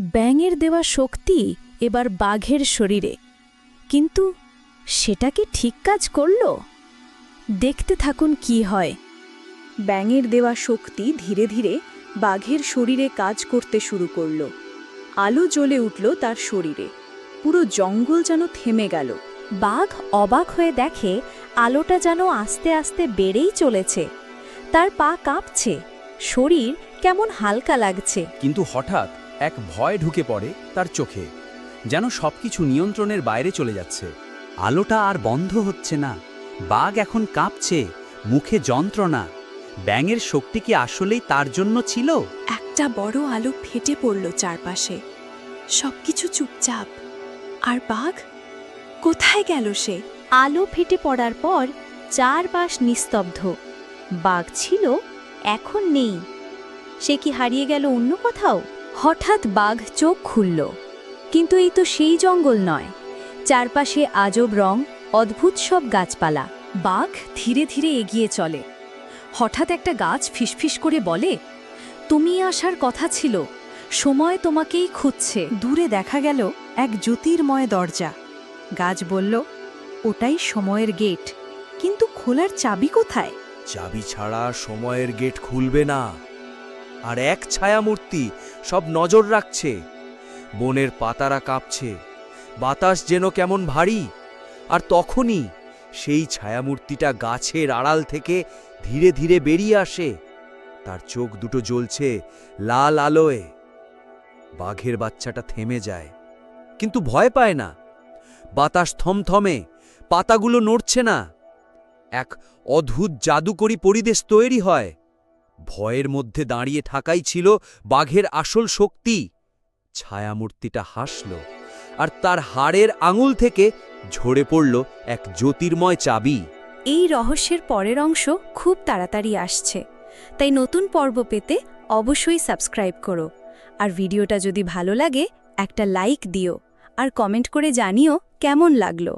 ব্যাঙের দেওয়া শক্তি এবার বাঘের শরীরে। কিন্তু সেটা কি ঠিক কাজ করল? দেখতে থাকুন কি হয়। ব্যাঙের দেওয়া শক্তি ধীরে ধীরে বাঘের শরীরে কাজ করতে শুরু করল। আলো জ্বলে উঠল তার শরীরে। পুরো জঙ্গল যেন থেমে গেল। বাঘ অবাক হয়ে দেখে আলোটা যেন আস্তে আস্তে বেড়েই চলেছে। তার পা কাঁপছে। শরীর কেমন হালকা লাগছে। কিন্তু হঠাৎ এক ভয় ঢুকে পড়ে তার চোখে, যেন সবকিছু নিয়ন্ত্রণের বাইরে চলে যাচ্ছে। আলোটা আর বন্ধ হচ্ছে না। বাঘ এখন কাঁপছে, মুখে যন্ত্রণা। ব্যাঙের শক্তি কি আসলেই তার জন্য ছিল? একটা বড় আলো ফেটে পড়ল চারপাশে। সবকিছু চুপচাপ। আর বাঘ? কোথায় গেল সে? আলো ফেটে পড়ার পর চারপাশ নিস্তব্ধ। বাঘ ছিল, এখন নেই। সে কি হারিয়ে গেল অন্য কোথাও? হঠাৎ বাঘ চোখ খুলল। কিন্তু এই তো সেই জঙ্গল নয়। চারপাশে আজব রং, অদ্ভুত সব গাছপালা। বাঘ ধীরে ধীরে এগিয়ে চলে। হঠাৎ একটা গাছ ফিসফিস করে বলে, তুমি আসার কথা ছিল। সময় তোমাকেই খুঁজছে। দূরে দেখা গেল এক জ্যোতির্ময় দরজা। গাছ বলল, ওটাই সময়ের গেট। কিন্তু খোলার চাবি কোথায়? চাবি ছাড়া সময়ের গেট খুলবে না। আর এক ছায়ামূর্তি সব নজর রাখছে। বনের পাতারা কাঁপছে। বাতাস যেন কেমন ভারী। আর তখনই সেই ছায়ামূর্তিটা গাছের আড়াল থেকে ধীরে ধীরে বেরিয়ে আসে। তার চোখ দুটো জ্বলছে লাল আলোয়। বাঘের বাচ্চাটা থেমে যায়। কিন্তু ভয় পায় না। বাতাস থমথমে, পাতাগুলো নড়ছে না। এক অদ্ভুত জাদুকরী পরিবেশ তৈরি হয়। ভয়ের মধ্যে দাঁড়িয়ে থাকাই ছিল বাঘের আসল শক্তি। ছায়ামূর্তিটা হাসল আর তার হাড়ের আঙুল থেকে ঝরে পড়ল এক জ্যোতির্ময় চাবি। এই রহস্যের পরের অংশ খুব তাড়াতাড়ি আসছে, তাই নতুন পর্ব পেতে অবশ্যই সাবস্ক্রাইব করো। আর ভিডিওটা যদি ভালো লাগে, একটা লাইক দিও, আর কমেন্ট করে জানিও কেমন লাগল।